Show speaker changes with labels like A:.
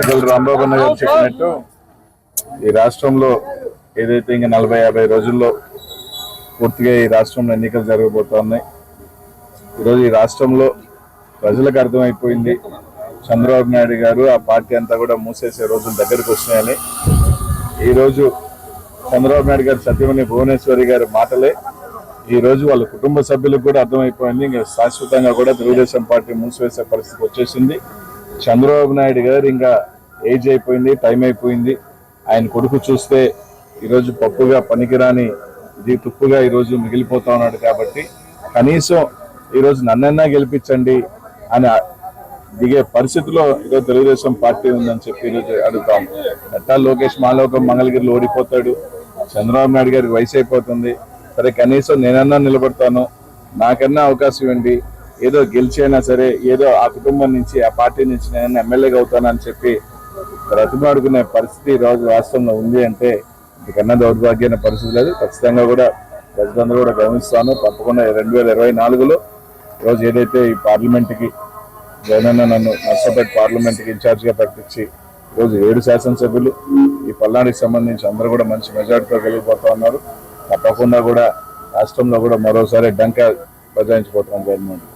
A: పెద్దలు రాంబాబు అన్న గారు చెప్పినట్టు ఈ రాష్ట్రంలో ఏదైతే ఇంకా నలభై యాభై రోజుల్లో పూర్తిగా ఈ రాష్ట్రంలో ఎన్నికలు జరగబోతున్నాయి ఈరోజు ఈ రాష్ట్రంలో ప్రజలకు అర్థమైపోయింది. చంద్రబాబు నాయుడు గారు ఆ పార్టీ అంతా కూడా మూసేసే రోజులు దగ్గరకు వస్తున్నాయని. ఈరోజు చంద్రబాబు నాయుడు గారు సత్యమణి భువనేశ్వరి గారి మాటలే. ఈరోజు వాళ్ళ కుటుంబ సభ్యులకు కూడా అర్థమైపోయింది. ఇంకా శాశ్వతంగా కూడా తెలుగుదేశం పార్టీ మూసివేసే పరిస్థితి వచ్చేసింది. చంద్రబాబు నాయుడు గారు ఇంకా ఏజ్ అయిపోయింది టైం అయిపోయింది. ఆయన కొడుకు చూస్తే ఈరోజు పప్పుగా పనికిరాని ఇది తుప్పుగా ఈరోజు మిగిలిపోతా ఉన్నాడు కాబట్టి కనీసం ఈరోజు నన్నైనా గెలిపించండి అని దిగే పరిస్థితిలో ఈరోజు తెలుగుదేశం పార్టీ ఉందని చెప్పి ఈరోజు అడుగుతాం. ఎట్టా లోకేష్ మాలోకం మంగళగిరిలో ఓడిపోతాడు. చంద్రబాబు నాయుడు గారికి వయసు అయిపోతుంది. సరే కనీసం నేనన్నా నిలబడతాను. నాకన్నా అవకాశం ఇవ్వండి ఏదో గెలిచైనా సరే ఏదో ఆ కుటుంబం నుంచి ఆ పార్టీ నుంచి నేను ఎమ్మెల్యేగా అవుతానని చెప్పి బ్రతిమాడుకునే పరిస్థితి ఈరోజు రోజు రాష్ట్రంలో ఉంది అంటే ఇంతకన్నా దౌర్భాగ్యమైన పరిస్థితి లేదు. ఖచ్చితంగా కూడా ప్రజలందరూ కూడా గమనిస్తాను. తప్పకుండా రెండు వేల ఇరవై నాలుగులో ఈరోజు ఏదైతే ఈ పార్లమెంట్కి జగనన్న నన్ను నర్సపేట పార్లమెంట్కి ఇన్ఛార్జ్గా ప్రకటించి ఈరోజు ఏడు శాసనసభ్యులు ఈ పల్నాడుకి సంబంధించి అందరూ కూడా మంచి మెజార్టీతో వెళ్ళిపోతా ఉన్నారు. తప్పకుండా కూడా రాష్ట్రంలో కూడా మరోసారి డంకా బజాయించిపోతున్నాం గవర్నమెంట్